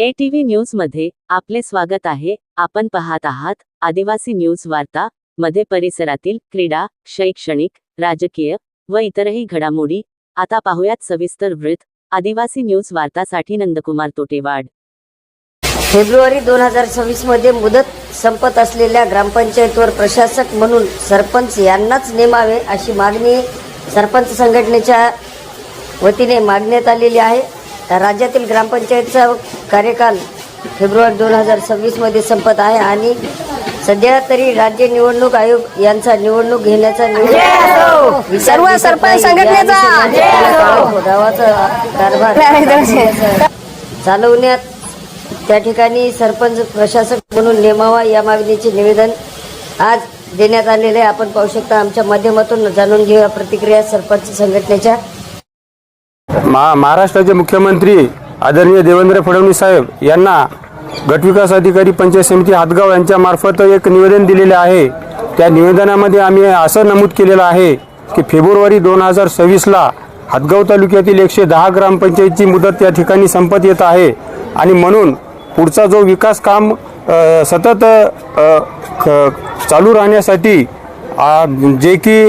ए TV न्यूजमध्ये आपले स्वागत आहे. आपण पाहत आहात आदिवासी न्यूज वार्ता मध्ये परिसरातील क्रीडा शैक्षणिक राजकीय व इतरही घडामोडी. आता पाहूयात सविस्तर वृत्त. आदिवासी न्यूज वार्तासाठी नंदकुमार तोटेवाड. फेब्रुवारी दोन हजार सव्वीसमध्ये मुदत संपत असलेल्या ग्रामपंचायतवर प्रशासक म्हणून सरपंच यांनाच नेमावे अशी मागणी सरपंच संघटनेच्या वतीने मागण्यात आलेली आहे. राज्यातील ग्रामपंचायतचा कार्यकाल फेब्रुवारी दोन हजार सव्वीसमध्ये संपत आहे आणि सध्या तरी राज्य निवडणूक आयोग यांचा निवडणूक घेण्याचा निवडणूक विचार सर्व दिसत सरपंच नाही. संघटनेचा! या गावाचा कारभार चालवण्यात त्या ठिकाणी सरपंच प्रशासक म्हणून नेमावा या मागणीचे निवेदन आज देण्यात आलेले आहे. आपण पाहू शकता आमच्या माध्यमातून जाणून घेऊया प्रतिक्रिया सरपंच संघटनेच्या. मा महाराष्ट्राचे मुख्यमंत्री आदरणीय देवेंद्र फडणवीस साहेब यांना गटविकास अधिकारी पंचायत समिती हातगाव यांच्या मार्फत एक निवेदन दिलेले आहे. त्या निवेदनामध्ये आम्ही असं नमूद केलेलं आहे की फेब्रुवारी दोन हजार सव्वीसला हातगाव तालुक्यातील एकशे दहा ग्रामपंचायतची मुदत त्या ठिकाणी संपत येत आहे. आणि म्हणून पुढचा जो विकास काम सतत ख- चालू राहण्यासाठी जे की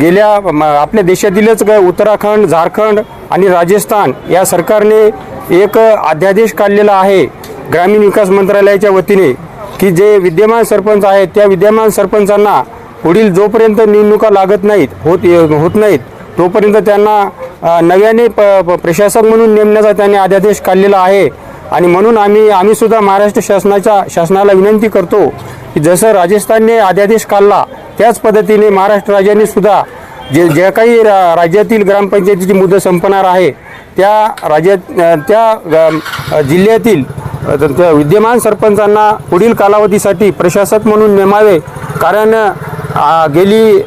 गेल्या म- आपल्या देशातीलच काय उत्तराखंड झारखंड आणि राजस्थान या सरकारने एक अध्यादेश काढलेला आहे ग्रामीण विकास मंत्रालयाच्या वतीने की जे विद्यमान सरपंच आहेत त्या विद्यमान सरपंचांना पुढील जोपर्यंत निवडणुका लागत नाहीत होत होत नाहीत तोपर्यंत त्यांना नव्याने प प्रशासक म्हणून नेमण्याचा त्यांनी अध्यादेश काढलेला आहे. आणि म्हणून आम्ही आम्हीसुद्धा महाराष्ट्र शासनाच्या शासनाला विनंती करतो की जसं राजस्थानने अध्यादेश काढला त्याच पद्धतीने महाराष्ट्र राज्याने सुद्धा जे ज्या काही रा- राज्यातील ग्रामपंचायतीची मुदत संपणार आहे त्या राज्यात त्या जिल्ह्यातील विद्यमान सरपंचांना पुढील कालावधीसाठी प्रशासक म्हणून नेमावे. कारण गेली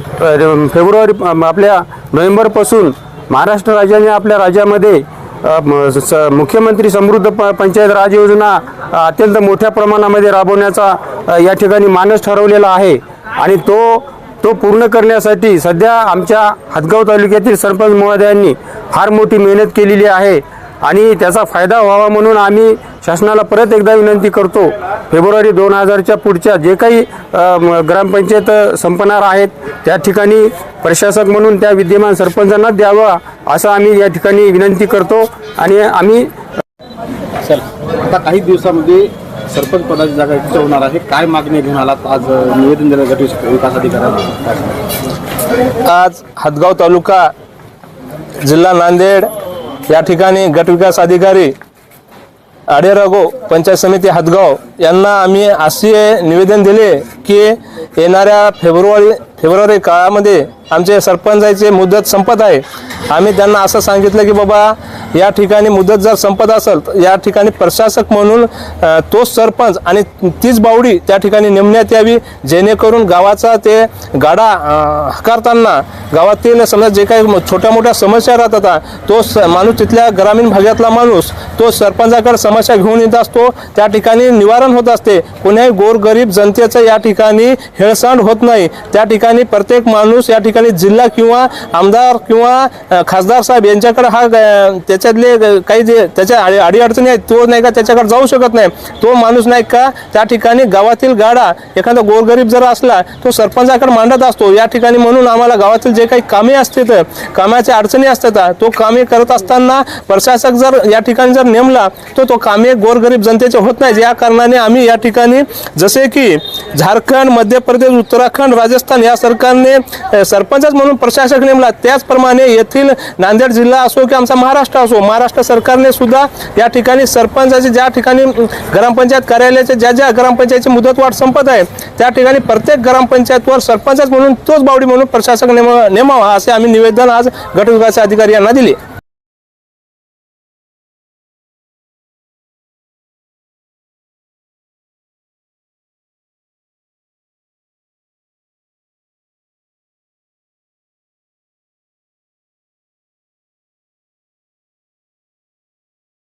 फेब्रुवारी आपल्या नोव्हेंबरपासून महाराष्ट्र राज्याने आपल्या राज्यामध्ये स- मुख्यमंत्री समृद्ध प पंचायत राज योजना अत्यंत मोठ्या प्रमाणामध्ये राबवण्याचा या ठिकाणी मानस ठरवलेला आहे. आणि तो तो पूर्ण करण्यासाठी सध्या आमच्या हातगाव तालुक्यातील सरपंच महोदयांनी फार मोठी मेहनत केलेली आहे आणि त्याचा फायदा व्हावा म्हणून आम्ही शासनाला परत एकदा विनंती करतो. फेब्रुवारी दोन हजारच्या पुढच्या जे काही ग्रामपंचायत संपणार आहेत त्या ठिकाणी प्रशासक म्हणून त्या विद्यमान सरपंचांना द्यावा असं आम्ही या ठिकाणी विनंती करतो आणि आम्ही चल आता काही दिवसामध्ये सरपंच पदाची जागा रिक्त होणार आहे. काय मागणी घेऊन आलात आज निवेदन दिलं गट विकास अधिकाऱ्यांना. आज हातगाव तालुका जिल्हा नांदेड या ठिकाणी गटविकास अधिकारी आडेरागो पंचायत समिती हातगाव यांना आम्ही असे निवेदन दिले की येणाऱ्या फेब्रुवारी फेब्रुवारी काळामध्ये आमचे सरपंचाचे मुदत संपत आहे. आम्ही त्यांना असं सांगितलं की बाबा या ठिकाणी मुदत जर संपत असेल तर या ठिकाणी प्रशासक म्हणून तोच सरपंच आणि तीच बावडी त्या ठिकाणी नेमण्यात यावी जेणेकरून गावाचा ते गाडा हकारताना गावातील समजा जे काही छोट्या मोठ्या समस्या राहतात तो माणूस तिथल्या ग्रामीण भागातला माणूस तो सरपंचाकडे समस्या घेऊन येत असतो त्या ठिकाणी निवारण होत असते. कोण्याही गोरगरीब जनतेचं या ठिकाणी हेळसांड होत नाही. त्या ठिकाणी प्रत्येक माणूस या ठिकाणी जिल्हा किंवा आमदार किंवा खासदार साहेब यांच्याकडे हा त्याच्यातले काही जे त्याच्या अडीअडचणी आहेत तो नाही का त्याच्याकडे जाऊ शकत नाही. तो माणूस नाही का त्या ठिकाणी गावातील गाडा एखादा गोरगरीब जर असला तो सरपंचाकडे मांडत असतो. या ठिकाणी म्हणून आम्हाला गावातील जे काही कामे असतात कामाच्या अडचणी असतात तो कामे करत असताना प्रशासक जर या ठिकाणी जर नेमला तो तो कामे गोरगरीब जनतेचे होत नाही या कारणाने आम्ही या ठिकाणी जसे की झारखंड मध्य प्रदेश उत्तराखंड राजस्थान या सरकारने सर सरपंचच म्हणून प्रशासक नेमला त्याचप्रमाणे येथील नांदेड जिल्हा असो की आमचा महाराष्ट्र असो महाराष्ट्र सरकारने सुद्धा या ठिकाणी सरपंचाचे ज्या ठिकाणी ग्रामपंचायत कार्यालयाचे ज्या ज्या ग्रामपंचायतची मुदतवाढ संपत आहे त्या ठिकाणी प्रत्येक ग्रामपंचायतवर सरपंचच म्हणून तोच बावडी म्हणून प्रशासक नेम नेमावा असे आम्ही निवेदन आज गटविकास अधिकारी यांना दिले.